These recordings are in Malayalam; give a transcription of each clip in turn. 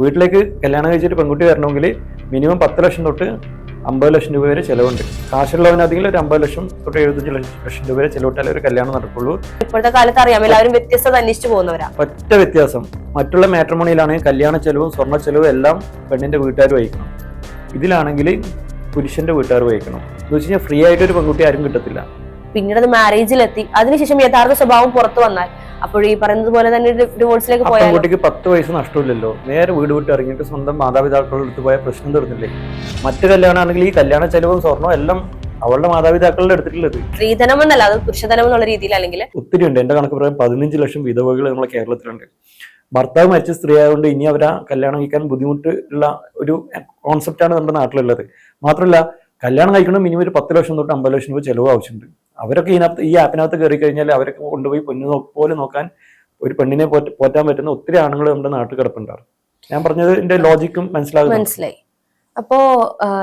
വീട്ടിലേക്ക് കല്യാണം കഴിച്ചിട്ട് പെൺകുട്ടി വരണമെങ്കിൽ മിനിമം പത്ത് ലക്ഷം തൊട്ട് അമ്പത് ലക്ഷം രൂപ വരെ ചിലവുണ്ട്. കാശുള്ളവനധികം ഒരു അമ്പത് ലക്ഷം തൊട്ട് എഴുപത്തഞ്ച് ലക്ഷം രൂപ വരെ ചിലവിട്ടാലേ ഒരു കല്യാണം നടക്കുള്ളൂ. ഇപ്പോഴത്തെ കാലത്ത് അറിയാം എല്ലാവരും വ്യത്യസ്തത അന്വേഷിച്ചു പോകുന്നവരാ. ഒറ്റ വ്യത്യാസം മറ്റുള്ള മാട്രിമോണിയിലാണ് കല്യാണ ചെലവും സ്വർണ ചെലവും എല്ലാം പെണ്ണിന്റെ വീട്ടുകാർ വഹിക്കണം. ഇതിലാണെങ്കിൽ പുരുഷന്റെ വീട്ടുകാർ വഹിക്കണം. എന്ന് വെച്ച് കഴിഞ്ഞാൽ ഫ്രീ ആയിട്ട് ഒരു പെൺകുട്ടി ആരും കിട്ടത്തില്ല. പിന്നീട് അത് മാരേജിലെത്തി അതിനുശേഷം യഥാർത്ഥ സ്വഭാവം പുറത്തു വന്നാൽ. അപ്പോൾ ഈ പറയുന്നത് പോലെ തന്നെ ഡിവോഴ്സിലേക്ക് പോയാൽ കുട്ടിക്ക് പത്ത് വയസ്സ് നഷ്ടമില്ലല്ലോ. നേരെ വീട് വിട്ട് ഇറങ്ങിയിട്ട് സ്വന്തം മാതാപിതാക്കളുടെ അടുത്ത് പോയ പ്രശ്നം തീർന്നില്ലേ? മറ്റു കല്യാണമാണെങ്കിൽ ഈ കല്യാണ ചെലവും സ്വർണവും എല്ലാം അവളുടെ മാതാപിതാക്കളുടെ എടുത്തിട്ടുള്ളത് സ്ത്രീധനം എന്നല്ല അത് പുരുഷധനം എന്നുള്ള രീതിയിൽ അല്ലെങ്കിൽ? ഒത്തിരി ഉണ്ട്. എന്റെ കണക്ക് പറയാൻ പതിനഞ്ച് ലക്ഷം വിധവകൾ നമ്മളെ കേരളത്തിലുണ്ട്. ഭർത്താവ് മരിച്ച സ്ത്രീ ആയതുകൊണ്ട് ഇനി അവരാ കല്യാണം കഴിക്കാൻ ബുദ്ധിമുട്ടുള്ള ഒരു കോൺസെപ്റ്റാണ് നമ്മുടെ നാട്ടിലുള്ളത്. മാത്രമല്ല കല്യാണം കഴിക്കണം മിനിമം ഒരു പത്ത് ലക്ഷം തൊട്ട് അമ്പത് ലക്ഷം രൂപ ചിലവ് ആവശ്യമുണ്ട്. അവരൊക്കെ ഇതിനകത്ത് ഈ ആപ്പിനകത്ത് കയറി കഴിഞ്ഞാൽ അവരൊക്കെ കൊണ്ടുപോയി പൊന്നു പോലെ നോക്കാൻ ഒരു പെണ്ണിനെ പോറ്റാൻ പറ്റുന്ന ഒത്തിരി ആണുങ്ങൾ നമ്മുടെ നാട്ടിൽ കിടപ്പുണ്ടാവും ഞാൻ പറഞ്ഞത് എന്റെ ലോജിക്കും മനസ്സിലാകും മനസ്സിലായി. അപ്പോ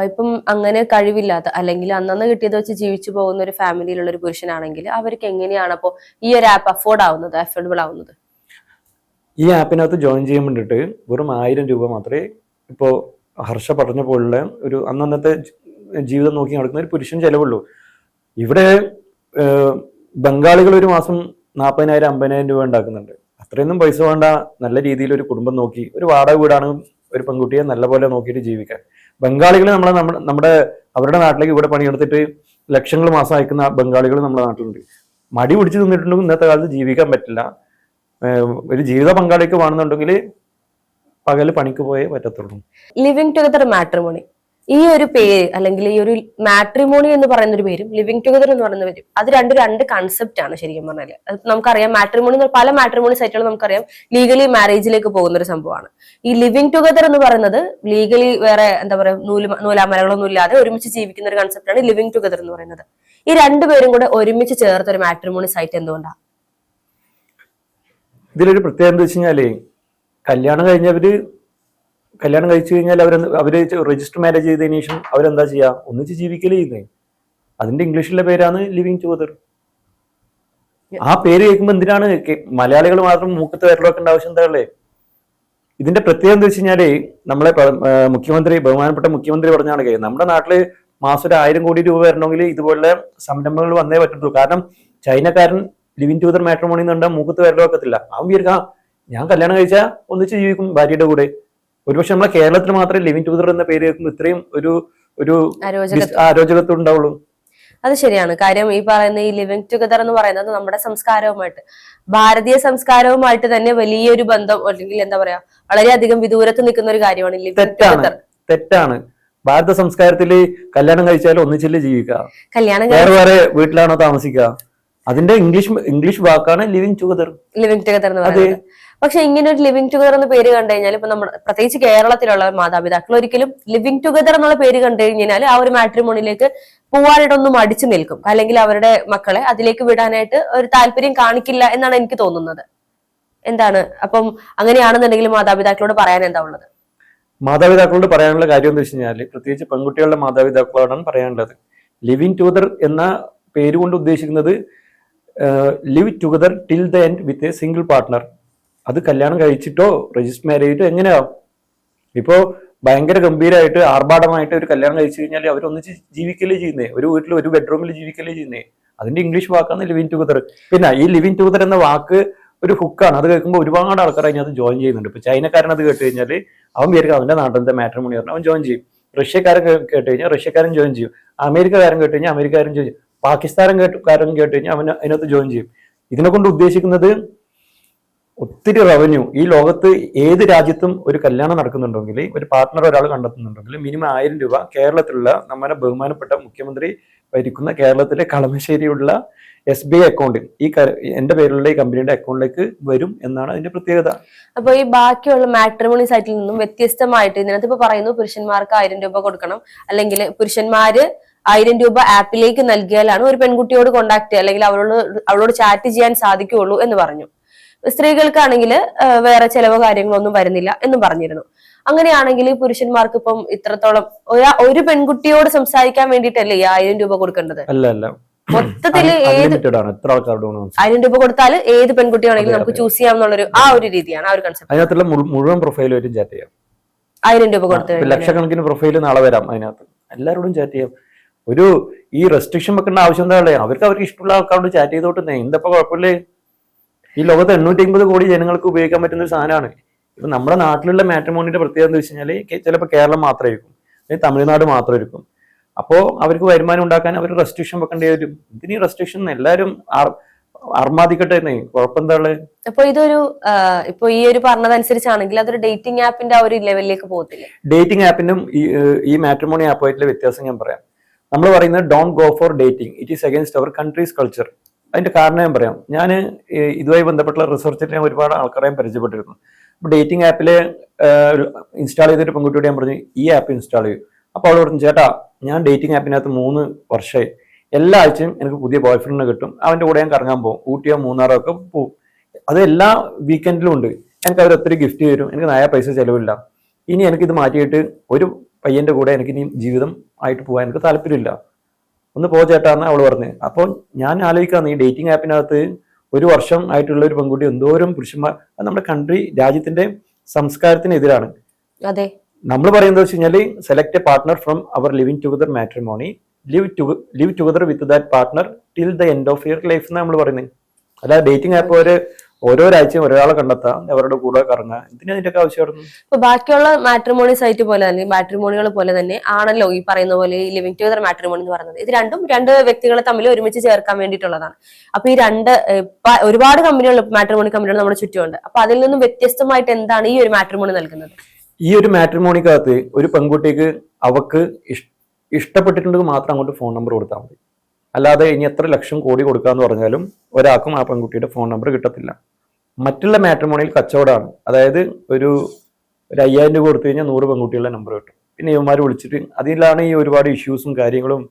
ഇപ്പം അങ്ങനെ കഴിവില്ലാത്ത അല്ലെങ്കിൽ അന്നന്ന് കിട്ടിയത് വെച്ച് ജീവിച്ചു പോകുന്ന ഒരു ഫാമിലിയിലുള്ള ഒരു പുരുഷനാണെങ്കിൽ അവർക്ക് എങ്ങനെയാണ് അപ്പോ ഈ ഒരു ആപ്പ് അഫോർഡ് ആവുന്നത് അഫോർഡബിൾ ആവുന്നത്? ഈ ആപ്പിനകത്ത് ജോയിൻ ചെയ്യാൻ വേണ്ടിയിട്ട് വെറും ആയിരം രൂപ മാത്രമേ ഇപ്പോ ഹർഷ പറഞ്ഞ പോലുള്ള ഒരു അന്നന്നത്തെ ജീവിതം നോക്കി നടക്കുന്ന ഒരു പുരുഷൻ ചെലവുള്ളൂ. ഇവിടെ ബംഗാളികൾ ഒരു മാസം നാൽപ്പതിനായിരം അമ്പതിനായിരം രൂപ ഉണ്ടാക്കുന്നുണ്ട്. അത്രയൊന്നും പൈസ വേണ്ട. നല്ല രീതിയിൽ ഒരു കുടുംബം നോക്കി ഒരു വാടക വീടാണ് ഒരു പെൺകുട്ടിയെ നല്ലപോലെ നോക്കിയിട്ട് ജീവിക്കാൻ. ബംഗാളികൾ നമ്മളെ നമ്മുടെ അവരുടെ നാട്ടിലേക്ക് ഇവിടെ പണിയെടുത്തിട്ട് ലക്ഷങ്ങൾ മാസം അയക്കുന്ന ബംഗാളികൾ നമ്മുടെ നാട്ടിലുണ്ട്. മടി പിടിച്ച് നിന്നിട്ടുണ്ടെങ്കിൽ ഇന്നത്തെ കാലത്ത് ജീവിക്കാൻ പറ്റില്ല. ഒരു ജീവിത പങ്കാളിക്ക് വേണമെന്നുണ്ടെങ്കിൽ പകൽ പണിക്ക് പോയേ പറ്റത്തുള്ളൂ. ലിവിങ് ടുഗദർ മാട്രിമോണി ഈ ഒരു പേര് അല്ലെങ്കിൽ ഈ ഒരു മാട്രിമോണി എന്ന് പറയുന്ന ഒരു പേരും ലിവിങ് ടുഗദർ എന്ന് പറയുന്ന പേരും അത് രണ്ട് രണ്ട് കൺസെപ്റ്റ് ആണ് ശരിക്കും പറഞ്ഞാൽ നമുക്കറിയാം മാട്രിമോണി പല മാട്രിമോണി സൈറ്റുകളും നമുക്കറിയാം ലീഗലി മാരേജിലേക്ക് പോകുന്ന ഒരു സംഭവമാണ്. ഈ ലിവിങ് ടുഗദർ എന്ന് പറയുന്നത് ലീഗലി വേറെ എന്താ പറയുക നൂൽ നൂലാമലകളൊന്നും ഇല്ലാതെ ഒരുമിച്ച് ജീവിക്കുന്ന ഒരു കൺസെപ്റ്റാണ് ലിവിങ് ടുഗദർ എന്ന് പറയുന്നത്. ഈ രണ്ടുപേരും കൂടെ ഒരുമിച്ച് ചേർത്ത ഒരു മാട്രിമോണി സൈറ്റ് എന്തുകൊണ്ടാണ് ഇതിലൊരു പ്രത്യേകത എന്താ വെച്ച് കഴിഞ്ഞാലേ കല്യാണം കഴിഞ്ഞവര് കല്യാണം കഴിച്ചു കഴിഞ്ഞാൽ അവർ അവർ രജിസ്റ്റർ മാരേജ് ചെയ്തതിന് ശേഷം അവരെന്താ ചെയ്യുക ഒന്നിച്ച് ജീവിക്കലേ ചെയ്യുന്നത് അതിന്റെ ഇംഗ്ലീഷിലെ പേരാണ് ലിവിങ് ടുഗദർ ആ പേര് കേൾക്കുമ്പോൾ എന്തിനാണ്? മലയാളികൾ മാത്രം മൂക്കത്ത് വരലോക്കേണ്ട ആവശ്യം എന്താ ഉള്ളേ ഇതിന്റെ പ്രത്യേകത എന്താ വെച്ച് കഴിഞ്ഞാൽ നമ്മളെ മുഖ്യമന്ത്രി ബഹുമാനപ്പെട്ട മുഖ്യമന്ത്രി പറഞ്ഞാണ് നമ്മുടെ നാട്ടിൽ മാസം ഒരു ആയിരം കോടി രൂപ വരണമെങ്കിൽ ഇതുപോലെ സംരംഭങ്ങൾ വന്നേ പറ്റത്തുള്ളൂ. കാരണം ചൈനക്കാരൻ ലിവിൻ ടൂതർ മാട്രിമോണി കണ്ടാൽ മൂക്കത്ത് വരലോക്കത്തില്ല. അവൻ വിചാരിക്കാം ഞാൻ കല്യാണം കഴിച്ചാൽ ഒന്നിച്ച് ജീവിക്കും ഭാര്യയുടെ കൂടെ. ഒരുപക്ഷെ നമ്മളെ കേരളത്തിൽ മാത്രമേ ലിവിങ് ടുഗദർ എന്ന പേര് കേൾക്കുമ്പോൾ ഇത്രയും ഒരു ഒരു ആരോചകത്വം അരോചകത്വം ഉണ്ടാവുള്ളൂ. അത് ശരിയാണ്. കാര്യം ഈ പറയുന്ന ഈ ലിവിങ് ടുഗദർ എന്ന് പറയുന്നത് നമ്മുടെ സംസ്കാരവുമായിട്ട് ഭാരതീയ സംസ്കാരവുമായിട്ട് തന്നെ വലിയൊരു ബന്ധം അല്ലെങ്കിൽ എന്താ പറയാ വളരെയധികം വിദൂരത്ത് നിൽക്കുന്ന ഒരു കാര്യമാണ് ലിവിങ് തെറ്റാണ്. ടുഗദർ തെറ്റാണ്. ഭാരത സംസ്കാരത്തിൽ കല്യാണം കഴിച്ചാൽ ഒന്നിച്ചല്ലേ ജീവിക്കുക. കല്യാണം വേറെ വേറെ വീട്ടിലാണോ താമസിക്കുക. അതിന്റെ ഇംഗ്ലീഷ് ഇംഗ്ലീഷ് വാക്കാണ് ലിവിങ് ടുഗദർ ലിവിങ് ടുഗദർ എന്ന് പറയുന്നത്. പക്ഷെ ഇങ്ങനെ ഒരു ലിവിങ് ടുഗദർ എന്ന പേര് കണ്ടു കഴിഞ്ഞാൽ ഇപ്പൊ നമ്മുടെ പ്രത്യേകിച്ച് കേരളത്തിലുള്ള മാതാപിതാക്കൾ ഒരിക്കലും ലിവിങ് ടുഗദർ എന്നുള്ള പേര് കണ്ടു കഴിഞ്ഞാൽ ആ ഒരു മാട്രിമോണിയിലേക്ക് പോവാനായിട്ടൊന്നും അടിച്ചു നിൽക്കും. അല്ലെങ്കിൽ അവരുടെ മക്കളെ അതിലേക്ക് വിടാനായിട്ട് ഒരു താല്പര്യം കാണിക്കില്ല എന്നാണ് എനിക്ക് തോന്നുന്നത്. എന്താണ്? അപ്പം അങ്ങനെയാണെന്നുണ്ടെങ്കിൽ മാതാപിതാക്കളോട് പറയാൻ എന്താ ഉള്ളത്? മാതാപിതാക്കളോട് പറയാനുള്ള കാര്യം എന്ന് വെച്ച് കഴിഞ്ഞാൽ പ്രത്യേകിച്ച് പെൺകുട്ടികളുടെ മാതാപിതാക്കളോടാണ് പറയാനുള്ളത്. ലിവിങ് ടുഗദർ എന്ന പേര് കൊണ്ട് ഉദ്ദേശിക്കുന്നത് live together till the end with a single partner അത് കല്യാണം കഴിച്ചിട്ടോ രജിസ്റ്റർ മാരേജ് ചെയ്തിട്ടോ എങ്ങനെയാവും ഇപ്പോ ഭയങ്കര ഗംഭീരമായിട്ട് ആർഭാടമായിട്ട് ഒരു കല്യാണം കഴിച്ചു കഴിഞ്ഞാൽ അവരൊന്നിച്ച് ജീവിക്കലേ ചെയ്യുന്നേ? ഒരു വീട്ടിൽ ഒരു ബെഡ്റൂമിൽ ജീവിക്കലേ ചെയ്യുന്നേ? അതിന്റെ ഇംഗ്ലീഷ് വാക്കാണ് ലിവിൻ ടുഗദർ പിന്നെ ഈ ലിവിൻ ടുഗദർ എന്ന വാക്ക് ഒരു ഹുക്കാണ് അത് കേൾക്കുമ്പോൾ ഒരുപാട് ആൾക്കാർ അതിനകത്ത് ജോയിൻ ചെയ്യുന്നുണ്ട്. ഇപ്പൊ ചൈനക്കാരൻ അത് കേട്ട് കഴിഞ്ഞാൽ അവൻ വിചാരിക്കും അവന്റെ നാട്ടിലത്തെ മാട്രിമോണി പറഞ്ഞു അവൻ ജോയിൻ ചെയ്യും. റഷ്യക്കാരൻ കേട്ട് കഴിഞ്ഞാൽ റഷ്യക്കാരൻ ജോയിൻ ചെയ്യും. അമേരിക്കക്കാരൻ കേട്ട് കഴിഞ്ഞാൽ അമേരിക്കാരൻ ജോയിൻ ചെയ്യും. പാകിസ്ഥാൻ കേട്ട് കാരൻ കേട്ട് കഴിഞ്ഞാൽ അവൻ അതിനകത്ത് ജോയിൻ ചെയ്യും. ഇതിനെ കൊണ്ട് ഉദ്ദേശിക്കുന്നത് ഒത്തിരി റവന്യൂ ഈ ലോകത്ത് ഏത് രാജ്യത്തും ഒരു കല്യാണം നടക്കുന്നുണ്ടെങ്കിൽ ഒരു പാർട്ട്ണർ ഒരാൾ കണ്ടെത്തുന്നുണ്ടെങ്കിൽ മിനിമം ആയിരം രൂപ കേരളത്തിലുള്ള നമ്മുടെ ബഹുമാനപ്പെട്ട മുഖ്യമന്ത്രി ഭരിക്കുന്ന കേരളത്തിലെ കളമശ്ശേരിയുള്ള എസ് ബി ഐ അക്കൗണ്ടിൽ ഈ എന്റെ പേരിലുള്ള ഈ കമ്പനിയുടെ അക്കൗണ്ടിലേക്ക് വരും എന്നാണ് അതിന്റെ പ്രത്യേകത. അപ്പൊ ഈ ബാക്കിയുള്ള മാട്രിമോണി സൈറ്റിൽ നിന്നും വ്യത്യസ്തമായിട്ട് ഇതിനകത്ത് ഇപ്പൊ പറയുന്നു പുരുഷന്മാർക്ക് ആയിരം രൂപ കൊടുക്കണം. അല്ലെങ്കിൽ പുരുഷന്മാര് ആയിരം രൂപ ആപ്പിലേക്ക് നൽകിയാലാണ് ഒരു പെൺകുട്ടിയോട് കോണ്ടാക്ട് അല്ലെങ്കിൽ അവരോട് അവളോട് ചാറ്റ് ചെയ്യാൻ സാധിക്കുകയുള്ളൂ എന്ന് പറഞ്ഞു. സ്ത്രീകൾക്കാണെങ്കിൽ വേറെ ചെലവോ കാര്യങ്ങളൊന്നും വരുന്നില്ല എന്നും പറഞ്ഞിരുന്നു. അങ്ങനെയാണെങ്കിൽ പുരുഷന്മാർക്ക് ഇപ്പം ഇത്രത്തോളം ഒരു പെൺകുട്ടിയോട് സംസാരിക്കാൻ വേണ്ടിയിട്ടല്ലേ ഈ ആയിരം രൂപ കൊടുക്കേണ്ടത്? മൊത്തത്തിൽ ഏത് ആയിരം രൂപ കൊടുത്താൽ ഏത് പെൺകുട്ടിയാണെങ്കിലും ആണെങ്കിലും നമുക്ക്. ചൂസ് ചെയ്യാം എന്നുള്ളൊരു ആ ഒരു രീതിയാണ് ആ ഒരു കൺസെപ്റ്റ് അതിനകത്തുള്ള മുഴുവൻ പ്രൊഫൈലുമായിട്ടും ചാറ്റ് ചെയ്യാം. ആയിരം രൂപ കൊടുത്ത് ലക്ഷക്കണക്കിന് പ്രൊഫൈൽ നാളെ വരാം അതിനകത്ത്. എല്ലാവരോടും ചാറ്റ് ചെയ്യാം. ഒരു ഈ റെസ്ട്രിക്ഷൻ വെക്കേണ്ട ആവശ്യം എന്താ അവർക്ക് അവർക്ക് ഇഷ്ടമുള്ള ആൾക്കാരോട് ചാറ്റ് ചെയ്തോട്ടുന്നേ എന്തപ്പോ കുഴപ്പമില്ലേ? ഈ ലോകത്ത് എണ്ണൂറ്റി അമ്പത് കോടി ജനങ്ങൾക്ക് ഉപയോഗിക്കാൻ പറ്റുന്ന ഒരു സാധനമാണ്. ഇപ്പൊ നമ്മുടെ നാട്ടിലുള്ള മാട്രിമോണിയുടെ പ്രത്യേകത എന്ന് വെച്ച് കഴിഞ്ഞാൽ ചിലപ്പോൾ കേരളം മാത്രമായിരിക്കും അല്ലെങ്കിൽ തമിഴ്നാട് മാത്രമായിരിക്കും അപ്പോൾ അവർക്ക് വരുമാനം ഉണ്ടാക്കാൻ അവർ റെസ്ട്രിക്ഷൻ വെക്കേണ്ടി വരും. ഇതിന് റെസ്ട്രിക്ഷൻ എല്ലാവരും അർമാദിക്കട്ടെ എന്നേ. കുഴപ്പമെന്താ ഉള്ളത് അപ്പൊ ഇതൊരു ഇപ്പൊ ഈ ഒരു പറഞ്ഞതനുസരിച്ചാണെങ്കിൽ അതൊരു ഡേറ്റിംഗ് ആപ്പിന്റെ ആ ഒരു ലെവലിലേക്ക് പോകത്തില്ല? ഡേറ്റിംഗ് ആപ്പിനും ഈ മാട്രിമോണി ആപ്പായിട്ടുള്ള വ്യത്യാസം ഞാൻ പറയാം. നമ്മൾ പറയുന്നത് don't go for dating it is against our countries culture അതിന്റെ കാരണം ഞാൻ പറയാം. ഞാൻ ഇതുമായി ബന്ധപ്പെട്ടുള്ള റിസർച്ചിൽ ഞാൻ ഒരുപാട് ആൾക്കാരെയും പരിചയപ്പെട്ടിരുന്നു. അപ്പോൾ ഡേറ്റിംഗ് ആപ്പിൽ ഇൻസ്റ്റാൾ ചെയ്തൊരു പെൺകുട്ടിയോട് ഞാൻ പറഞ്ഞു ഈ ആപ്പ് ഇൻസ്റ്റാൾ ചെയ്യും. അപ്പോൾ അവൾ പറഞ്ഞു ചേട്ടാ ഞാൻ ഡേറ്റിംഗ് ആപ്പിനകത്ത് മൂന്ന് വർഷമായി എല്ലാ ആഴ്ചയും എനിക്ക് പുതിയ ബോയ് ഫ്രണ്ടിനെ കിട്ടും. അവന്റെ കൂടെ ഞാൻ കറങ്ങാൻ പോകും ഊട്ടിയോ മൂന്നാറോ ഒക്കെ പോകും അത് എല്ലാ വീക്കെൻഡിലും ഉണ്ട്. എനിക്ക് അവർ ഒത്തിരി ഗിഫ്റ്റ് തരും. എനിക്ക് നായ പൈസ ചിലവില്ല. ഇനി എനിക്കിത് മാറ്റിയിട്ട് ഒരു പയ്യന്റെ കൂടെ എനിക്ക് ഇനി ജീവിതം ആയിട്ട് പോകാൻ എനിക്ക് താല്പര്യമില്ല. ഒന്ന് പോ ചേട്ടാ എന്ന് അവൾ പറഞ്ഞു. അപ്പോൾ ഞാൻ ആലോചിക്കാന്ന് ഈ ഡേറ്റിംഗ് ആപ്പിനകത്ത് ഒരു വർഷം ആയിട്ടുള്ള ഒരു പെൺകുട്ടി എന്തോരം പുരുഷന്മാർ നമ്മുടെ കൺട്രി രാജ്യത്തിന്റെ സംസ്കാരത്തിനെതിരാണ്. അതെ. നമ്മൾ പറയുന്നത് വെച്ച് കഴിഞ്ഞാൽ select a partner from our living together matrimony live to live together with that partner till the end of your life എന്നാണ് നമ്മൾ പറയുന്നത് അല്ലാതെ ഡേറ്റിംഗ് ആപ്പ് ഒരു ഓരോരാഴ്ചയും ഒരാളെ കണ്ടെത്താം അവരുടെ കൂടെ കറങ്ങുക എന്തിനാ അതിന്റെയൊക്കെ ആവശ്യമായിരുന്നു ഇപ്പൊ ബാക്കിയുള്ള മാട്രിമോണി സൈറ്റ് പോലെ തന്നെ മാട്രിമോണികൾ പോലെ തന്നെ ആണല്ലോ ഈ പറയുന്ന പോലെ ഈ ലിവിങ് ടുഗദർ മാട്രിമോണി എന്ന് പറയുന്നത്. ഇത് രണ്ടും രണ്ട് വ്യക്തികളെ തമ്മിൽ ഒരുമിച്ച് ചേർക്കാൻ വേണ്ടിയിട്ടുള്ളതാണ്. അപ്പൊ ഈ രണ്ട് ഒരുപാട് കമ്പനികൾ മാട്രിമോണി കമ്പനികൾ നമ്മുടെ ചുറ്റുമുണ്ട്. അപ്പൊ അതിൽ നിന്നും വ്യത്യസ്തമായിട്ട് എന്താണ് ഈ ഒരു മാട്രിമോണി നൽകുന്നത്? ഈ ഒരു മാട്രിമോണിക്കകത്ത് ഒരു പെൺകുട്ടിക്ക് അവക്ക് ഇഷ്- ഇഷ്ടപ്പെട്ടിട്ടുണ്ടെങ്കിൽ മാത്രം അങ്ങോട്ട് ഫോൺ നമ്പർ കൊടുത്താൽ മതി. അല്ലാതെ ഇനി എത്ര ലക്ഷം കോടി കൊടുക്കാന്ന് പറഞ്ഞാലും ഒരാൾക്കും ആ പെൺകുട്ടിയുടെ ഫോൺ നമ്പർ കിട്ടത്തില്ല. മറ്റുള്ള മാട്രിമോണിയിൽ കച്ചവടമാണ്. അതായത് ഒരു ഒരു അയ്യായിരം രൂപ കൊടുത്തു കഴിഞ്ഞാൽ നൂറ് പെൺകുട്ടികളുടെ നമ്പർ കിട്ടും. പിന്നെ ഇവന്മാർ വിളിച്ചിട്ട് അതിലാണ് ഈ ഒരുപാട് ഇഷ്യൂസും കാര്യങ്ങളും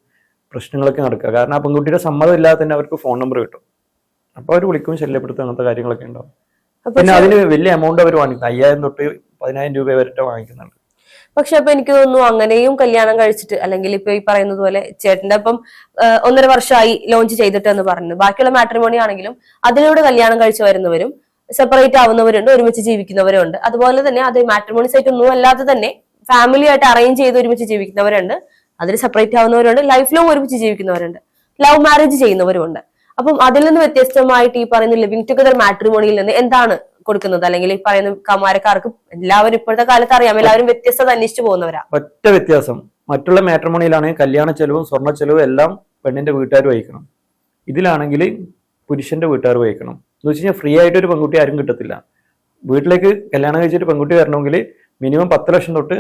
പ്രശ്നങ്ങളൊക്കെ നടക്കുക. കാരണം ആ പെൺകുട്ടിയുടെ സമ്മതം ഇല്ലാതെ തന്നെ അവർക്ക് ഫോൺ നമ്പർ കിട്ടും. അപ്പോൾ അവർ വിളിക്കും ശല്യപ്പെടുത്തും അങ്ങനത്തെ കാര്യങ്ങളൊക്കെ ഉണ്ടാവും. പിന്നെ അതിന് വലിയ എമൗണ്ട് അവർ വാങ്ങിക്കും അയ്യായിരം തൊട്ട് പതിനായിരം രൂപ വരെ വാങ്ങിക്കുന്നുണ്ട്. പക്ഷെ അപ്പൊ എനിക്ക് തോന്നുന്നു അങ്ങനെയും കല്യാണം കഴിച്ചിട്ട് അല്ലെങ്കിൽ ഇപ്പൊ ഈ പറയുന്നത് പോലെ ചേട്ടന്റെ അപ്പം ഒന്നര വർഷമായി ലോഞ്ച് ചെയ്തിട്ട് എന്ന് പറഞ്ഞു ബാക്കിയുള്ള മാട്രിമോണി ആണെങ്കിലും അതിലൂടെ കല്യാണം കഴിച്ചു വരുന്നവരും സെപ്പറേറ്റ് ആവുന്നവരുണ്ട് ഒരുമിച്ച് ജീവിക്കുന്നവരുണ്ട്. അതുപോലെ തന്നെ അത് മാട്രിമോണി സൈറ്റ് ഒന്നും അല്ലാതെ തന്നെ ഫാമിലി ആയിട്ട് അറേഞ്ച് ചെയ്ത് ഒരുമിച്ച് ജീവിക്കുന്നവരുണ്ട്. അതിൽ സെപ്പറേറ്റ് ആവുന്നവരുണ്ട് ലൈഫ് ലോങ് ഒരുമിച്ച് ജീവിക്കുന്നവരുണ്ട് ലവ് മാരേജ് ചെയ്യുന്നവരുണ്ട് അപ്പം അതിൽ നിന്ന് വ്യത്യസ്തമായിട്ട് ഈ പറയുന്ന ലിവിങ് ടുഗദർ മാട്രിമോണിയിൽ നിന്ന് എന്താണ് കൊടുക്കുന്നത്? അല്ലെങ്കിൽ ഈ പറയുന്ന കമാരക്കാർക്ക് എല്ലാവരും ഇപ്പോഴത്തെ കാലത്ത് അറിയാം എല്ലാവരും വ്യത്യസ്തത അന്വേഷിച്ചു പോകുന്നവരാ. ഒറ്റ വ്യത്യാസം. മറ്റുള്ള മാട്രിമോണിയിലാണെങ്കിൽ കല്യാണ ചെലവും സ്വർണ ചെലവും എല്ലാം പെണ്ണിന്റെ വീട്ടുകാർ വഹിക്കണം. ഇതിലാണെങ്കിൽ പുരുഷന്റെ വീട്ടുകാർ വഹിക്കണം. എന്ന് വെച്ച് കഴിഞ്ഞാൽ ഫ്രീ ആയിട്ട് ഒരു പെൺകുട്ടി ആരും കിട്ടത്തില്ല. വീട്ടിലേക്ക് കല്യാണം കഴിച്ചിട്ട് പെൺകുട്ടി വരണമെങ്കിൽ മിനിമം പത്ത് ലക്ഷം തൊട്ട്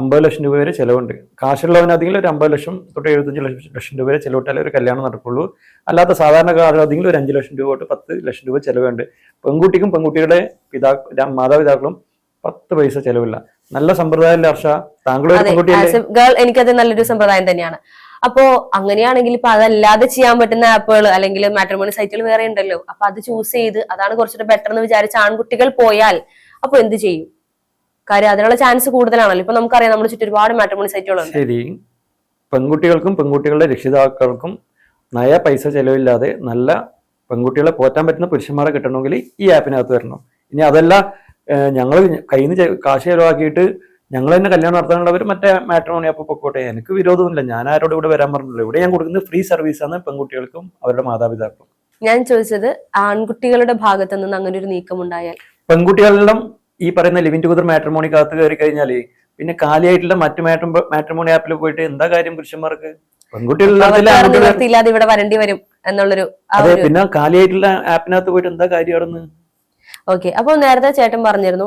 അമ്പത് ലക്ഷം രൂപ വരെ ചിലവുണ്ട്. കാശുള്ളവനാണെങ്കിൽ ഒരു അമ്പത് ലക്ഷം തൊട്ട് എഴുപത്തഞ്ച് ലക്ഷം രൂപ വരെ ചിലവിട്ടാലേ ഒരു കല്യാണം നടക്കുള്ളൂ. അല്ലാത്ത സാധാരണക്കാരാണെങ്കിൽ ഒരു അഞ്ച് ലക്ഷം രൂപ തൊട്ട് പത്ത് ലക്ഷം രൂപ ചിലവുണ്ട്. പെൺകുട്ടിക്കും പെൺകുട്ടിയുടെ പിതാ മാതാപിതാക്കളും പത്ത് പൈസ ചിലവില്ല. നല്ല സമ്പ്രദായം ഹർഷ താങ്കളുടെ അതെ പെൺകുട്ടിയല്ലേ? ഗേൾ എനിക്കത് നല്ലൊരു സമ്പ്രദായം തന്നെയാണ്. അപ്പോ അങ്ങനെയാണെങ്കിൽ ഇപ്പൊ അതല്ലാതെ ചെയ്യാൻ പറ്റുന്ന ആപ്പുകൾ അല്ലെങ്കിൽ മാട്രിമോണി സൈറ്റുകൾ വേറെ ഉണ്ടല്ലോ. അപ്പൊ അത് ചൂസ് ചെയ്ത് അതാണ് കുറച്ചുകൂടെ ബെറ്റർ എന്ന് വിചാരിച്ച ആൺകുട്ടികൾ പോയാൽ അപ്പൊ എന്ത് ചെയ്യും? കാര്യം അതിനുള്ള ചാൻസ് കൂടുതലാണല്ലോ. ഇപ്പൊ നമുക്കറിയാം നമ്മുടെ ചുറ്റും ഒരുപാട് മാട്രിമോണി സൈറ്റുകളുണ്ട് ശരി. പെൺകുട്ടികൾക്കും പെൺകുട്ടികളുടെ രക്ഷിതാക്കൾക്കും നയ പൈസ ചെലവില്ലാതെ നല്ല പെൺകുട്ടികളെ പോറ്റാൻ പറ്റുന്ന പുരുഷന്മാരെ കിട്ടണമെങ്കിൽ ഈ ആപ്പിനകത്ത് വരണം. ഇനി അതല്ല ഞങ്ങൾ കയ്യിൽ നിന്ന് കാശ് ചെലവാക്കിയിട്ട് ഞങ്ങൾ തന്നെ കല്യാണം നടത്താനുള്ളവർ മറ്റേ മാട്രിമോണി ആപ്പ് പൊക്കോട്ടെ. എനിക്ക് വിരോധമില്ല ഞാൻ ആരോട് ഇവിടെ വരാൻ പറഞ്ഞില്ല ഇവിടെ ഞാൻ കൊടുക്കുന്നത് ഫ്രീ സർവീസ് ആണ് പെൺകുട്ടികൾക്കും അവരുടെ മാതാപിതാക്കൾക്കും. ഞാൻ ചോദിച്ചത് ആൺകുട്ടികളുടെ ഭാഗത്ത് നിന്ന് അങ്ങനെ ഒരു നീക്കം ഉണ്ടായാൽ പെൺകുട്ടികളെല്ലാം ഈ പറയുന്ന ലിവിൻ ടുഗദർ മാട്രിമോണിക്കകത്ത് കയറി കഴിഞ്ഞാൽ പിന്നെ കാലിയായിട്ടുള്ള മറ്റു മാട്രിമോണി ആപ്പിൽ പോയിട്ട് എന്താ കാര്യം പുരുഷന്മാർക്ക്? പെൺകുട്ടികളില്ലാതെ ഇവിടെ വരേണ്ടി വരും എന്നുള്ളൊരു അതെ പിന്നെ കാലിയായിട്ടുള്ള ആപ്പിനകത്ത് പോയിട്ട് എന്താ കാര്യം അവിടെ ഓക്കെ അപ്പൊ നേരത്തെ ചേട്ടൻ പറഞ്ഞിരുന്നു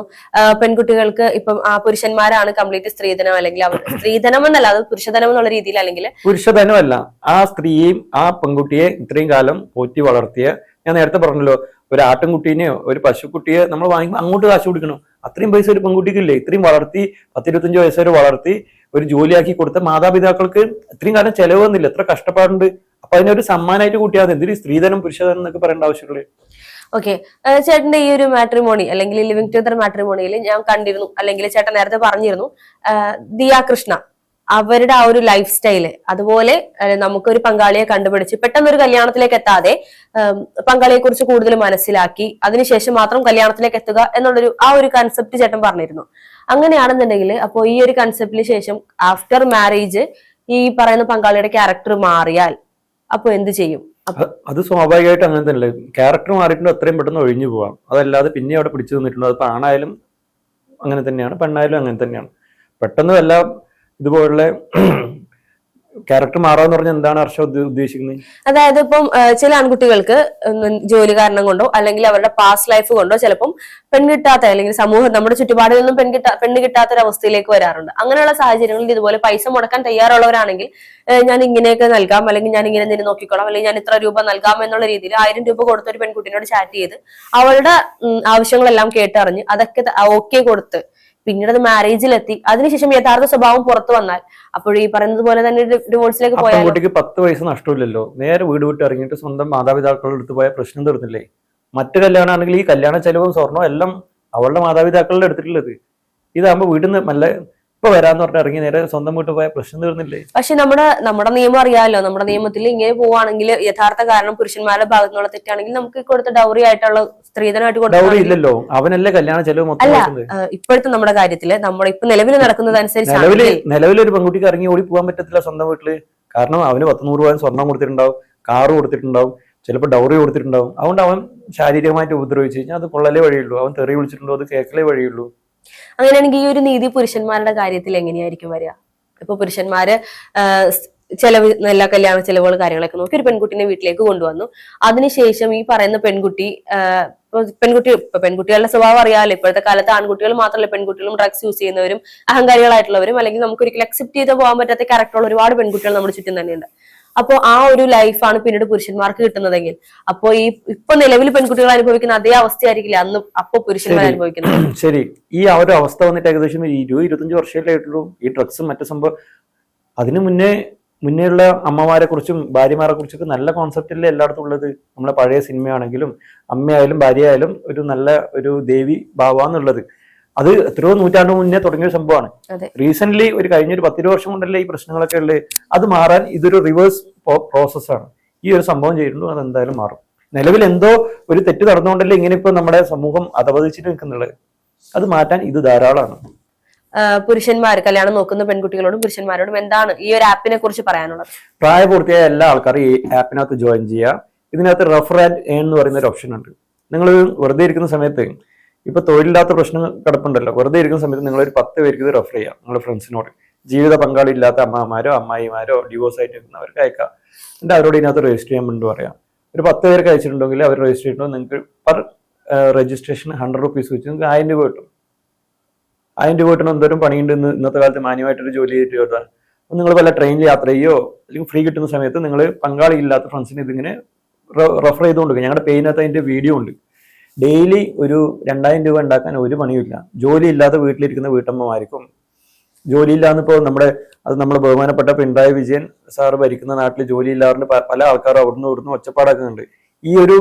പെൺകുട്ടികൾക്ക് ഇപ്പം ആ പുരുഷന്മാരാണ് കംപ്ലീറ്റ് സ്ത്രീധനം അല്ലെങ്കിൽ അവർ സ്ത്രീധനം എന്നല്ല അത് പുരുഷധനം എന്നുള്ള രീതിയിൽ അല്ലെങ്കിൽ പുരുഷധനമല്ല ആ സ്ത്രീയും ആ പെൺകുട്ടിയെ ഇത്രയും കാലം പോറ്റി വളർത്തിയ ഞാൻ നേരത്തെ പറഞ്ഞല്ലോ ഒരു ആട്ടിൻകുട്ടീനെയോ ഒരു പശുക്കുട്ടിയെ നമ്മൾ വാങ്ങുമ്പോൾ അങ്ങോട്ട് കാശ് കൊടുക്കണം. അത്രയും പൈസ ഒരു പെൺകുട്ടിക്കില്ലേ? ഇത്രയും വളർത്തി പത്തിരുപത്തഞ്ച് വയസ്സ് വരെ വളർത്തി ഒരു ജോലിയാക്കി കൊടുത്ത മാതാപിതാക്കൾക്ക് ഇത്രയും കാലം ചെലവ് വന്നില്ല എത്ര കഷ്ടപ്പാടുണ്ട്. അപ്പൊ അതിനൊരു സമ്മാനമായിട്ട് കൂട്ടിയാൽ മതി. സ്ത്രീധനം പുരുഷധനം എന്നൊക്കെ പറയേണ്ട ആവശ്യമുള്ളൂ. ഓക്കെ ചേട്ടന്റെ ഈ ഒരു മാട്രിമോണി അല്ലെങ്കിൽ ലിവിങ് ടുഗദർ മാട്രിമോണിയിൽ ഞാൻ കണ്ടിരുന്നു അല്ലെങ്കിൽ ചേട്ടൻ നേരത്തെ പറഞ്ഞിരുന്നു. ദിയാ കൃഷ്ണ അവരുടെ ആ ഒരു ലൈഫ് സ്റ്റൈൽ അതുപോലെ നമുക്കൊരു പങ്കാളിയെ കണ്ടുപിടിച്ച് പെട്ടെന്ന് ഒരു കല്യാണത്തിലേക്ക് എത്താതെ പങ്കാളിയെ കുറിച്ച് കൂടുതൽ മനസ്സിലാക്കി അതിനുശേഷം മാത്രം കല്യാണത്തിലേക്ക് എത്തുക എന്നുള്ളൊരു ആ ഒരു കൺസെപ്റ്റ് ചേട്ടൻ പറഞ്ഞിരുന്നു. അങ്ങനെയാണെന്നുണ്ടെങ്കിൽ അപ്പോൾ ഈ ഒരു കൺസെപ്റ്റിന് ശേഷം ആഫ്റ്റർ മാരേജ് ഈ പറയുന്ന പങ്കാളിയുടെ ക്യാരക്ടർ മാറിയാൽ അപ്പോൾ എന്ത് ചെയ്യും? അത് സ്വാഭാവികമായിട്ട് അങ്ങനെ തന്നെയല്ലേ? ക്യാരക്ടർ മാറിയിട്ടുണ്ട് അത്രയും പെട്ടെന്ന് ഒഴിഞ്ഞു പോവാം. അതല്ലാതെ പിന്നെ അവിടെ പിടിച്ചു നിന്നിട്ടുണ്ട്. അത് ആണായാലും അങ്ങനെ തന്നെയാണ് പെണ്ണായാലും അങ്ങനെ തന്നെയാണ്. പെട്ടെന്ന് എല്ലാം ഇതുപോലുള്ള ക്യാരക്ടർ മാറാന്ന് പറഞ്ഞാൽ എന്താണ് ഹർഷ ഉദ്ദേശിക്കുന്നത് അതായത് ഇപ്പം ചില ആൺകുട്ടികൾക്ക് ജോലി കാരണം കൊണ്ടോ അല്ലെങ്കിൽ അവരുടെ പാസ്റ്റ് ലൈഫ് കൊണ്ടോ ചിലപ്പം പെൺകിട്ടാത്ത അല്ലെങ്കിൽ സമൂഹം നമ്മുടെ ചുറ്റുപാടിൽ നിന്നും പെൺകിട്ട പെണ്ണ് കിട്ടാത്ത ഒരു അവസ്ഥയിലേക്ക് വരാറുണ്ട്. അങ്ങനെയുള്ള സാഹചര്യങ്ങളിൽ ഇതുപോലെ പൈസ മുടക്കാൻ തയ്യാറുള്ളവരാണെങ്കിൽ ഞാൻ ഇങ്ങനെയൊക്കെ നൽകാം അല്ലെങ്കിൽ ഞാൻ ഇങ്ങനെ നിന്നെ നോക്കിക്കോളാം അല്ലെങ്കിൽ ഞാൻ ഇത്ര രൂപ നൽകാം എന്നുള്ള രീതിയിൽ ആയിരം രൂപ കൊടുത്ത ഒരു പെൺകുട്ടിനോട് ചാറ്റ് ചെയ്ത് അവളുടെ ആവശ്യങ്ങളെല്ലാം കേട്ടറിഞ്ഞ് അതൊക്കെ ഓക്കെ കൊടുത്ത് പിന്നീട് അത് മാരേജിലെത്തി അതിനുശേഷം യഥാർത്ഥ സ്വഭാവം പുറത്തു വന്നാൽ. അപ്പോൾ ഈ പറയുന്നത് പോലെ തന്നെ ഡിവോഴ്സിലേക്ക് പോയാൽ കുട്ടിക്ക് പത്ത് വയസ്സ് നഷ്ടമില്ലല്ലോ. നേരെ വീട് വിട്ട് ഇറങ്ങിയിട്ട് സ്വന്തം മാതാപിതാക്കളുടെ അടുത്ത് പോയ പ്രശ്നം തീർന്നില്ലേ? മറ്റു കല്യാണമാണെങ്കിൽ ഈ കല്യാണ ചെലവും സ്വർണവും എല്ലാം അവളുടെ മാതാപിതാക്കളുടെ എടുത്തിട്ടുള്ളത് ഇതാകുമ്പോൾ വീട്ടിൽ നിന്ന് നല്ല ഇപ്പൊ വരാന്ന് പറഞ്ഞിട്ട് ഇറങ്ങി നേരെ സ്വന്തം വീട്ടിൽ പോയ പ്രശ്നം തീർന്നില്ലേ? പക്ഷെ നമ്മുടെ നമ്മുടെ നിയമം അറിയാമല്ലോ നമ്മുടെ നിയമത്തിൽ ഇങ്ങനെ പോവാണെങ്കിൽ യഥാർത്ഥ കാരണം പുരുഷന്മാരുടെ ഭാഗത്തു നിന്നുള്ള തെറ്റാണെങ്കിൽ നമുക്ക് കൊടുത്ത ഡൗറി ആയിട്ടുള്ള സ്ത്രീധനമായിട്ട് ഡൗറി ഇല്ലല്ലോ. അവനല്ലേ കല്യാണ ചെലവ് അല്ല. ഇപ്പോഴത്തെ നമ്മുടെ കാര്യത്തിൽ നമ്മുടെ ഇപ്പൊ നിലവിൽ നടക്കുന്നത് നിലവിൽ നിലവിലൊരു പെൺകുട്ടിക്ക് ഇറങ്ങി ഓടി പോകാൻ പറ്റത്തില്ല സ്വന്തം വീട്ടിൽ. കാരണം അവന് പത്ത് നൂറ് രൂപ സ്വർണം കൊടുത്തിട്ടുണ്ടാവും കാറ് കൊടുത്തിട്ടുണ്ടാവും ചിലപ്പോൾ ഡൗറി കൊടുത്തിട്ടുണ്ടാവും. അതുകൊണ്ട് അവൻ ശാരീരികമായിട്ട് ഉപദ്രവിച്ചു കഴിഞ്ഞാൽ അത് കൊള്ളലേ വഴിയുള്ളൂ. അവൻ തെറി വിളിച്ചിട്ടുണ്ടോ? അത് കേൾക്കലേ വഴിയുള്ളൂ. അങ്ങനെയാണെങ്കിൽ ഈ ഒരു നീതി പുരുഷന്മാരുടെ കാര്യത്തിൽ എങ്ങനെയായിരിക്കും വരിക? ഇപ്പൊ പുരുഷന്മാര് ചെലവ് നല്ല കല്യാണ ചെലവുകൾ കാര്യങ്ങളൊക്കെ നോക്കി ഒരു പെൺകുട്ടിനെ വീട്ടിലേക്ക് കൊണ്ടുവന്നു. അതിനുശേഷം ഈ പറയുന്ന പെൺകുട്ടി പെൺകുട്ടി പെൺകുട്ടികളുടെ സ്വഭാവം അറിയാമല്ലോ ഇപ്പോഴത്തെ കാലത്ത് ആൺകുട്ടികൾ മാത്രമല്ല പെൺകുട്ടികളും ഡ്രഗ്സ് യൂസ് ചെയ്യുന്നവരും അഹങ്കാരികളായിട്ടുള്ളവരും അല്ലെങ്കിൽ നമുക്ക് ഒരിക്കലും അക്സെപ്റ്റ് ചെയ്ത് പോകാൻ പറ്റാത്ത ക്യാരക്ടറുള്ള ഒരുപാട് പെൺകുട്ടികൾ നമ്മുടെ ചുറ്റും തന്നെയുണ്ട്. അപ്പോൾ ആ ഒരു ലൈഫാണ് പിന്നീട് പുരുഷന്മാർക്ക് കിട്ടുന്നതെങ്കിൽ. അപ്പോൾ ഈ ഇപ്പൊ നിലവിൽ പെൺകുട്ടികൾ അനുഭവിക്കുന്ന അതേ അവസ്ഥയായിരിക്കില്ല. അന്ന് അപ്പൊ പുരുഷന്മാർ അനുഭവിക്കുന്നത്. ശരി. ഈ ആ ഒരു അവസ്ഥ വന്നിട്ട് ഏകദേശം ഇരുപത് ഇരുപത്തഞ്ച് വർഷമല്ലേ ആയിട്ടുള്ളൂ? ഈ ഡ്രഗ്സും മറ്റു സംഭവം. അതിനു മുന്നേ മുന്നേയുള്ള അമ്മമാരെ കുറിച്ചും ഭാര്യമാരെ കുറിച്ചൊക്കെ നല്ല കോൺസെപ്റ്റല്ലേ എല്ലായിടത്തും ഉള്ളത്? നമ്മളെ പഴയ സിനിമയാണെങ്കിലും അമ്മയായാലും ഭാര്യയായാലും ഒരു നല്ല ഒരു ദേവി ഭാവാന്നുള്ളത് അത് എത്രയോ നൂറ്റാണ്ട് മുന്നേ തുടങ്ങിയ സംഭവമാണ്. റീസെന്റ് ഒരു കഴിഞ്ഞ ഒരു പത്തിരു വർഷം കൊണ്ടല്ലേ ഈ പ്രശ്നങ്ങളൊക്കെ ഉള്ളത് അത് മാറാൻ ഇതൊരു റിവേഴ്സ് പ്രോസസ്സാണ് ഈ ഒരു സംഭവം ചെയ്യുന്നു അത് എന്തായാലും മാറും. നിലവിൽ എന്തോ ഒരു തെറ്റ് നടന്നുകൊണ്ടല്ലേ ഇങ്ങനെ ഇപ്പൊ നമ്മുടെ സമൂഹം അധപതിച്ചിട്ട് നിൽക്കുന്നുള്ളത് അത് മാറ്റാൻ ഇത് ധാരാളമാണ്. പുരുഷന്മാർ കല്യാണം നോക്കുന്ന പെൺകുട്ടികളോടും പുരുഷന്മാരോടും എന്താണ് ഈ ഒരു ആപ്പിനെ കുറിച്ച് പറയാനുള്ളത്? പ്രായപൂർത്തിയായ എല്ലാ ആൾക്കാരും ഈ ആപ്പിനകത്ത് ജോയിൻ ചെയ്യുക. ഇതിനകത്ത് റെഫർ ആൻഡ് ഏൺ എന്ന് പറയുന്ന ഒരു ഓപ്ഷൻ ഉണ്ട്. നിങ്ങൾ വെറുതെ ഇരിക്കുന്ന സമയത്ത് ഇപ്പൊ തൊഴിലില്ലാത്ത പ്രശ്നം കിടപ്പുണ്ടല്ലോ. വെറുതെ ഇരിക്കുന്ന സമയത്ത് നിങ്ങൾ ഒരു പത്ത് പേർക്ക് ഇത് റെഫർ ചെയ്യാം. നിങ്ങളുടെ ഫ്രണ്ട്സിനോട് ജീവിത പങ്കാളി ഇല്ലാത്ത അമ്മമാരോ അമ്മായിമാരോ ഡിവോഴ്സ് ആയിട്ട് നിൽക്കുന്നവർക്ക് അയക്കാം. എന്നിട്ട് അവരോട് ഇതിനകത്ത് രജിസ്റ്റർ ചെയ്യാൻ പറയാം. ഒരു പത്ത് പേർക്ക് അയച്ചിട്ടുണ്ടെങ്കിൽ അവർ രജിസ്റ്റർ ചെയ്യുമ്പോൾ നിങ്ങൾക്ക് പെർ രജിസ്ട്രേഷൻ ഹൺഡ്രഡ് റുപ്പീസ് വെച്ച് നിങ്ങൾക്ക് ആയിരം രൂപ കിട്ടും. ആയിരം രൂപ കിട്ടണം എന്തോരം പണിയുണ്ട് ഇന്ന് ഇന്നത്തെ കാലത്ത് മാന്യമായിട്ടൊരു ജോലി ചെയ്തിട്ട് കിട്ടാൻ അപ്പം നിങ്ങൾ പല ട്രെയിനിൽ യാത്ര ചെയ്യോ അല്ലെങ്കിൽ ഫ്രീ കിട്ടുന്ന സമയത്ത് നിങ്ങൾ പങ്കാളി ഇല്ലാത്ത ഫ്രണ്ട്സിന് ഇതിങ്ങനെ റെഫർ ചെയ്തുകൊണ്ട് ഞങ്ങളുടെ പേയിനകത്ത് അതിന്റെ വീഡിയോ ഉണ്ട്. ഡെയിലി ഒരു രണ്ടായിരം രൂപ ഉണ്ടാക്കാൻ ഒരു പണിയുമില്ല. ജോലി ഇല്ലാതെ വീട്ടിലിരിക്കുന്ന വീട്ടമ്മമാർക്കും ജോലി ഇല്ലാന്നിപ്പോൾ നമ്മുടെ അത് നമ്മുടെ ബഹുമാനപ്പെട്ട പിണറായി വിജയൻ സാറ് ഭരിക്കുന്ന നാട്ടിൽ ജോലി ഇല്ലാതെ പല ആൾക്കാരും അവിടുന്ന് ഇവിടുന്ന് ഒച്ചപ്പാടാക്കുന്നുണ്ട് ഈ ഒരു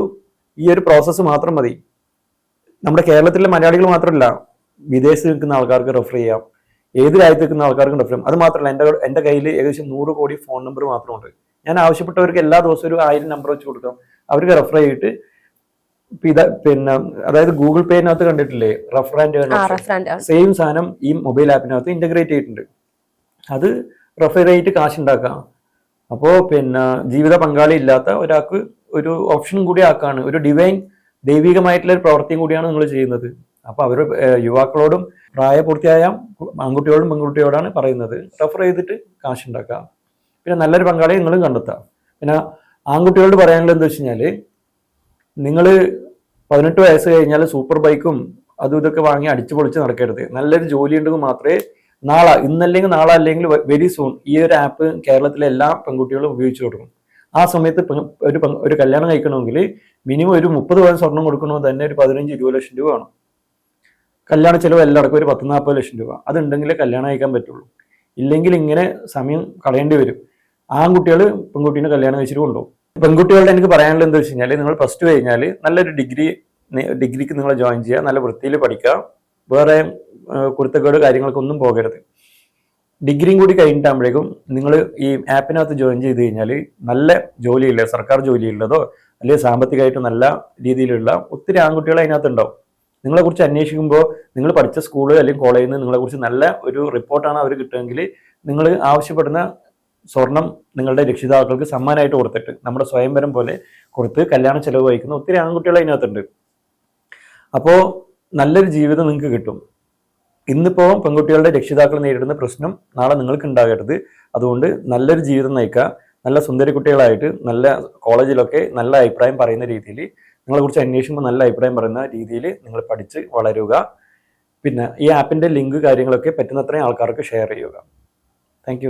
ഈ ഒരു പ്രോസസ്സ് മാത്രം മതി. നമ്മുടെ കേരളത്തിലെ മലയാളികൾ മാത്രമല്ല വിദേശത്ത് നിൽക്കുന്ന ആൾക്കാർക്ക് റെഫർ ചെയ്യാം. ഏത് രാജ്യത്ത് നിൽക്കുന്ന ആൾക്കാർക്കും റെഫർ ചെയ്യാം. അത് മാത്രമല്ല എന്റെ എന്റെ കയ്യിൽ ഏകദേശം നൂറ് കോടി ഫോൺ നമ്പർ മാത്രമുണ്ട്. ഞാൻ ആവശ്യപ്പെട്ടവർക്ക് എല്ലാ ദിവസവും ഒരു ആയിരം നമ്പർ വെച്ച് കൊടുക്കാം. അവർക്ക് റെഫർ ചെയ്തിട്ട് പിന്നെ അതായത് ഗൂഗിൾ പേനകത്ത് കണ്ടിട്ടില്ലേ? റഫറാൻഡ് സെയിം സാധനം ഈ മൊബൈൽ ആപ്പിനകത്ത് ഇന്റഗ്രേറ്റ് ചെയ്തിട്ടുണ്ട്. അത് റെഫർ ചെയ്തിട്ട് കാശ് ഉണ്ടാക്കാം അപ്പോൾ പിന്നെ ജീവിത പങ്കാളി ഇല്ലാത്ത ഒരാൾക്ക് ഒരു ഓപ്ഷൻ കൂടി ആക്കാണ്. ഒരു ഡിവൈൻ ദൈവികമായിട്ടുള്ള ഒരു പ്രവൃത്തിയും കൂടിയാണ് നിങ്ങൾ ചെയ്യുന്നത്. അപ്പൊ അവർ യുവാക്കളോടും പ്രായപൂർത്തിയായ ആൺകുട്ടികളോടും പെൺകുട്ടിയോടാണ് പറയുന്നത്. റഫർ ചെയ്തിട്ട് കാശ് ഉണ്ടാക്കാം പിന്നെ നല്ലൊരു പങ്കാളിയെ നിങ്ങളും കണ്ടെത്താം. പിന്നെ ആൺകുട്ടികളോട് പറയാനുള്ളത് എന്താ വെച്ച് കഴിഞ്ഞാൽ നിങ്ങൾ പതിനെട്ട് വയസ്സ് കഴിഞ്ഞാൽ സൂപ്പർ ബൈക്കും അതും ഇതൊക്കെ വാങ്ങി അടിച്ചു പൊളിച്ച് നടക്കരുത്. നല്ലൊരു ജോലി ഉണ്ടെങ്കിൽ മാത്രമേ നാളെ ഇന്നല്ലെങ്കിൽ നാളെ അല്ലെങ്കിൽ വെരി സൂൺ ഈ ഒരു ആപ്പ് കേരളത്തിലെ എല്ലാ പെൺകുട്ടികളും ഉപയോഗിച്ചു തുടങ്ങും. ആ സമയത്ത് ഒരു ഒരു കല്യാണം കഴിക്കണമെങ്കിൽ മിനിമം ഒരു മുപ്പത് പവൻ സ്വർണം കൊടുക്കണമെങ്കിൽ തന്നെ ഒരു പതിനഞ്ച് ഇരുപത് ലക്ഷം രൂപ വേണം. കല്യാണ ചിലവ് എല്ലാവർക്കും ഒരു പത്ത് നാൽപ്പത് ലക്ഷം രൂപ. അതുണ്ടെങ്കിലേ കല്യാണം കഴിക്കാൻ പറ്റുള്ളൂ. ഇല്ലെങ്കിൽ ഇങ്ങനെ സമയം കളയേണ്ടി വരും. ആൺകുട്ടികൾ പെൺകുട്ടീനെ കല്യാണം കഴിച്ചിട്ട് കൊണ്ടുപോകും. പെൺകുട്ടികളുടെ എനിക്ക് പറയാനുള്ളത് എന്താ വെച്ച് കഴിഞ്ഞാൽ നിങ്ങൾ പ്ലസ് ടു കഴിഞ്ഞാൽ നല്ലൊരു ഡിഗ്രി ഡിഗ്രിക്ക് നിങ്ങൾ ജോയിൻ ചെയ്യുക നല്ല വൃത്തിയിൽ പഠിക്കുക. വേറെ കുരുത്തക്കേട് കാര്യങ്ങൾക്കൊന്നും പോകരുത്. ഡിഗ്രിയും കൂടി കഴിഞ്ഞിട്ടാകുമ്പോഴേക്കും നിങ്ങൾ ഈ ആപ്പിനകത്ത് ജോയിൻ ചെയ്ത് കഴിഞ്ഞാൽ നല്ല ജോലിയില്ല സർക്കാർ ജോലിയുള്ളതോ അല്ലെങ്കിൽ സാമ്പത്തികമായിട്ട് നല്ല രീതിയിലുള്ള ഒത്തിരി ആൺകുട്ടികൾ അതിനകത്ത് ഉണ്ടാവും നിങ്ങളെക്കുറിച്ച് അന്വേഷിക്കുമ്പോൾ നിങ്ങൾ പഠിച്ച സ്കൂൾ അല്ലെങ്കിൽ കോളേജിൽ നിന്ന് നിങ്ങളെക്കുറിച്ച് നല്ല ഒരു റിപ്പോർട്ടാണ് അവർ കിട്ടുമെങ്കിൽ നിങ്ങൾ ആവശ്യപ്പെടുന്ന സ്വർണം നിങ്ങളുടെ രക്ഷിതാക്കൾക്ക് സമ്മാനമായിട്ട് കൊടുത്തിട്ട് നമ്മുടെ സ്വയംവരം പോലെ കൊടുത്ത് കല്യാണ ചെലവ് വഹിക്കുന്ന ഒത്തിരി ആൺകുട്ടികൾ അതിനകത്തുണ്ട്. അപ്പോൾ നല്ലൊരു ജീവിതം നിങ്ങൾക്ക് കിട്ടും. ഇന്നിപ്പോൾ പെൺകുട്ടികളുടെ രക്ഷിതാക്കൾ നേരിടുന്ന പ്രശ്നം നാളെ നിങ്ങൾക്ക് ഉണ്ടാകരുത് അതുകൊണ്ട് നല്ലൊരു ജീവിതം നയിക്കുക. നല്ല സുന്ദരി കുട്ടികളായിട്ട് നല്ല കോളേജിലൊക്കെ നല്ല അഭിപ്രായം പറയുന്ന രീതിയിൽ നിങ്ങളെക്കുറിച്ച് അന്വേഷിക്കുമ്പോൾ നല്ല അഭിപ്രായം പറയുന്ന രീതിയിൽ നിങ്ങൾ പഠിച്ച് വളരുക. പിന്നെ ഈ ആപ്പിന്റെ ലിങ്ക് കാര്യങ്ങളൊക്കെ പറ്റുന്നത്രയും ആൾക്കാർക്ക് ഷെയർ ചെയ്യുക. താങ്ക്